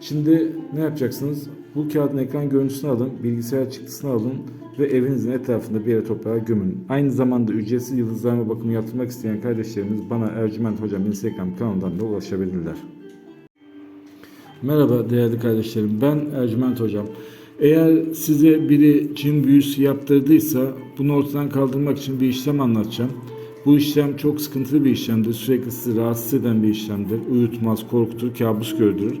Şimdi ne yapacaksınız? Bu kağıdın ekran görüntüsünü alın, bilgisayar çıktısını alın ve evinizin etrafında bir yere toprağa gömün. Aynı zamanda ücretsiz yıldızlarma bakımı yaptırmak isteyen kardeşlerimiz bana Ercüment Hocam Instagram kanalından da ulaşabilirler. Merhaba değerli kardeşlerim. Ben Ercüment Hocam. Eğer size biri cin büyüsü yaptırdıysa bunu ortadan kaldırmak için bir işlem anlatacağım. Bu işlem çok sıkıntılı bir işlemdir. Sürekli sizi rahatsız eden bir işlemdir. Uyutmaz, korkutur, kabus gördürür.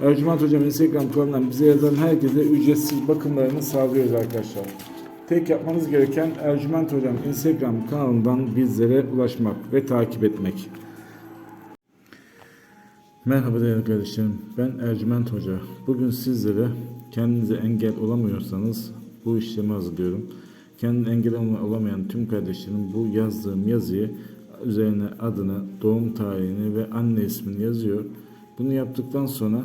Ercüment Hocam Instagram kanalından bize yazan herkese ücretsiz bakımlarını sağlıyoruz arkadaşlar. Tek yapmanız gereken Ercüment Hocam Instagram kanalından bizlere ulaşmak ve takip etmek. Merhaba değerli kardeşlerim. Ben Ercüment Hoca. Bugün sizlere kendinize engel olamıyorsanız bu işlemi hazırlıyorum. Kendine engel olamayan tüm kardeşlerim bu yazdığım yazıyı üzerine adını, doğum tarihini ve anne ismini yazıyor. Bunu yaptıktan sonra